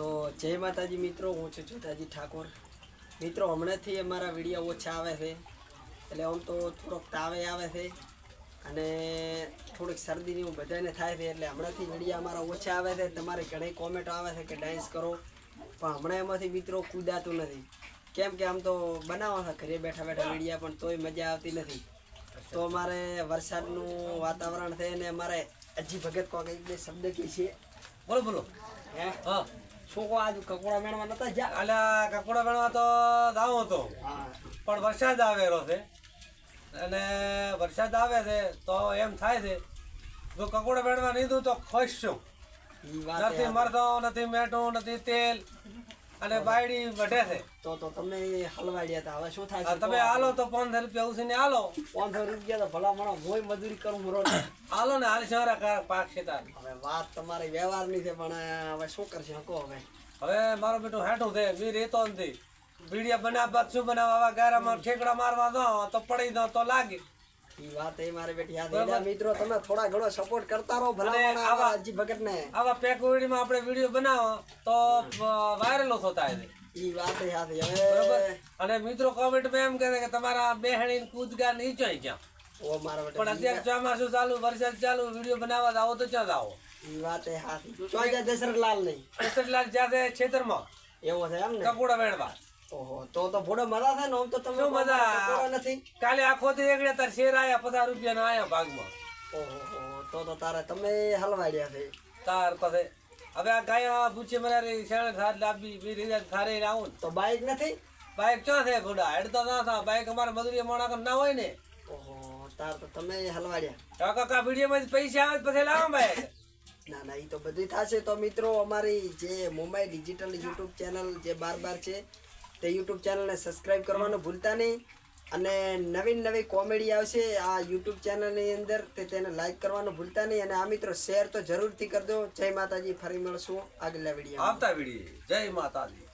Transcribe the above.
તો જય માતાજી મિત્રો હું છું જોધાજી ઠાકોર. મિત્રો હમણાંથી અમારા વીડિયો ઓછા આવે છે એટલે આમ તો થોડોક તાવે આવે છે અને થોડીક શરદીની હું બધાને થાય છે એટલે હમણાંથી વીડિયો અમારા ઓછા આવે છે. તમારે ઘણી કોમેન્ટો આવે છે કે ડાન્સ કરો પણ હમણાં એમાંથી મિત્રો કૂદાતું નથી. કેમ કે આમ તો બનાવો છે ઘરે બેઠા બેઠા વિડીયા પણ તોય મજા આવતી નથી. તો અમારે વરસાદનું વાતાવરણ છે અને અમારે અજી ભગત કોક એક બે શબ્દ કે છે. બોલો બોલો. હે? હા. કહો આજ કકોડા મેળવા નતા જા અલ્યા કકોડા મેળવા તો દાવો હતો. પણ વરસાદ આવેલો છે. અને વરસાદ આવે છે તો એમ થાય છે જો કકોડા મેળવા નહીં દઉં તો ખુશ છું. નથી મરતો નથી મેઠું નથી તેલ. અને બાયડી વધે છે. તો તો તમે હલવાડ્યા હતા. હવે શું થાય તમે હાલો તો પંદર રૂપિયા ઉછીને હાલો. પાંચસો રૂપિયા તો ભલા માણો મોય મજૂરી કરું મરો હાલો ને હાલ શહેરા પાક છે તાર હવે વાત તમારી વ્યવહારની છે પણ હવે શું કરશે? હકો હવે. હવે મારું બેટો હેઠું છે મી રેતો નથી બીડિયા બનાવ બાદ શું બનાવવા? ગારામાં ઠેકડા મારવા દો તો પડી દો તો લાગે. વાત એ મારે બેટી યાદ બરાબર. મિત્રો તમે થોડા ઘણો સપોર્ટ કરતા રહો ભલા આવા- આવા અજી ભગત આવા પેક આપણે વીડિયો બનાવો તો વાયરલો થતા છે. ઈ વાત એ યાદ બરોબર? અને મિત્રો કોમેન્ટમાં એમ કહે કે તમારા બેહણી કૂદકા નીચો ક્યાં? ઓ મારા બેટા પણ અત્યારે ચોમાસું ચાલુ વરસાદ ચાલુ વીડિયો બનાવવા આવો તો ક્યાં આવો ઈ વાત એ હાથી ચોજા દશરથલાલ નહીં. કેસરલાલ જાતે ખેતરમાં. એવો છે એમ ને? કપોડા વેણવા ઓહો તો તો ભોડો મજા થાય ને આમ તો તમે શું મજા? નથી. કાલે આખો દી એકડે તાર શેર આયા પચાસ રૂપિયાના આયા ભાગમાં. ઓહો તો તો તારે તમે હલવાડ્યા છે. તાર પાસે હવે આ ગાય પૂછે મને શેણે થાર લાંબી બી રીતે થારે આવું ને. તો બાઈક નથી? બાઈક ક્યાં છે ઘોડા હેડતા ના થા. બાઈક અમારે મજૂરી મોણા ના હોય ને. ઓહો તાર તો તમે હલવાડ્યા. તો કાકા વિડીયોમાં પૈસા આવે પછી લાવો બાઈક ના ના એ તો બધી થશે તો મિત્રો અમારી જે મુંબઈ ડિજિટલ યુટ્યુબ ચેનલ જે બાર બાર છે તે યુટ્યુબ ચેનલને સબસ્ક્રાઈબ કરવાનું ભૂલતા નહીં. અને નવીન નવી કોમેડી આવશે આ યુટ્યુબ ચેનલની અંદર તે તેને લાઈક કરવાનું ભૂલતા નહીં. અને આ મિત્રો શેર તો જરૂરથી કરજો. જય માતાજી ફરી મળશું આગલા વીડિયો આવતા વીડિયો જય માતાજી.